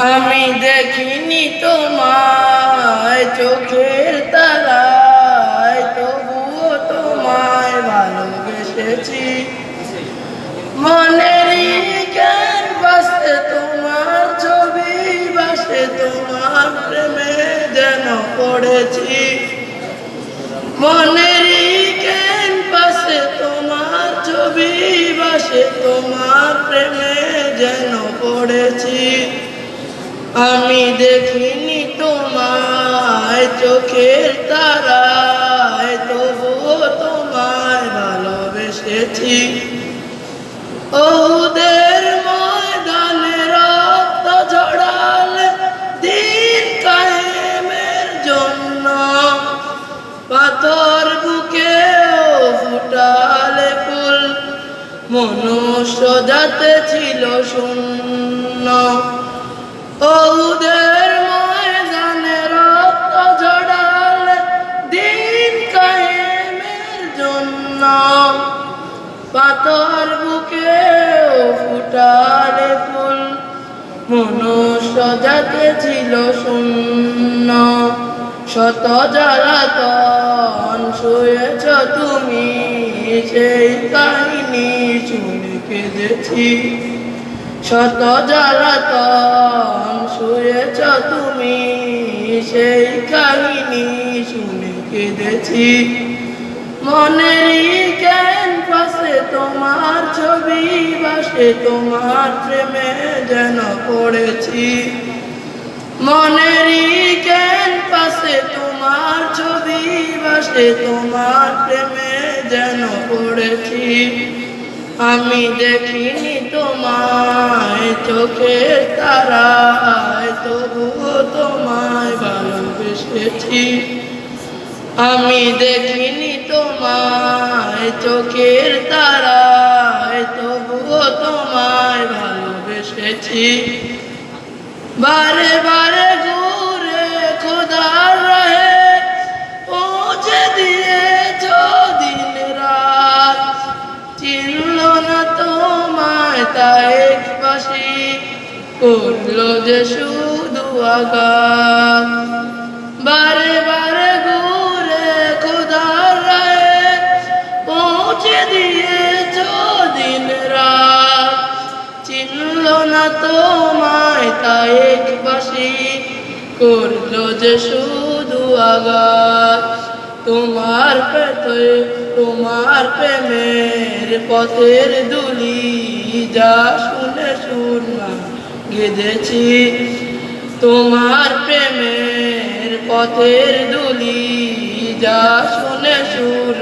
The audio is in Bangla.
আমি দেখিনি তোমায়, চোখের তারায় তবুও তোমায় ভালোবেসেছি। মনেরই জ্ঞান বাসে তোমার ছবি বাসে তোমার প্রেমে যেন পড়েছি। মনেরই জ্ঞান বাসে তোমার ছবি বাসে তোমার প্রেমে যেন পড়েছি। আমি দেখিনি তোমায় চোখের তারায়, তবুও তোমায় ভালোবেসেছি। ওদের ময়দানে রক্ত ঝড়ালে দিন কায়েমের জন্য, পাথর বুকে ফুটালে ফুল, মনুষ্য যাতে ছিল শূন্য। ফুটালে ফুল, মনুষ্য যাতে ছিল শূন্য। শত জ্বালাতন শুয়েছ তুমি, সেই কাহিনী শুনে কেঁদেছি। শত জ্বালাতন শুয়েছ তুমি, সেই কাহিনী শুনে কেঁদেছি। মনেরই জ্ঞান পাশে তোমার তোমার প্রেমে যেন পড়েছি। মনেরই জ্ঞান পাশে তোমার ছবি বাসে তোমার প্রেমে যেন পড়েছি। আমি দেখিনি তোমায় চোখের তারায় তবুও তোমায় ভালোবেসেছি। আমি দেখিনি তোমায় চোখের তারায় তবুও তোমায় ভালোবেসেছি বারে বারে ঘুরে খোদার রহে, পৌঁছে দিয়েছ দিন রাত। চিনল না তোমায় তাই পাশি করল যে শুধু আঘাত বারে বারে ঘুরে খোদার রায়ে পৌঁছে দিয়েছ না তোমায় তাই বাসি, করল যে শুধু আঘাত। তোমার পেতে, তোমার প্রেমের পথের দুলি, যা শুনে শুনলাম গেঁদেছি। তোমার প্রেমের পথের দুলি, যা শুনে সুর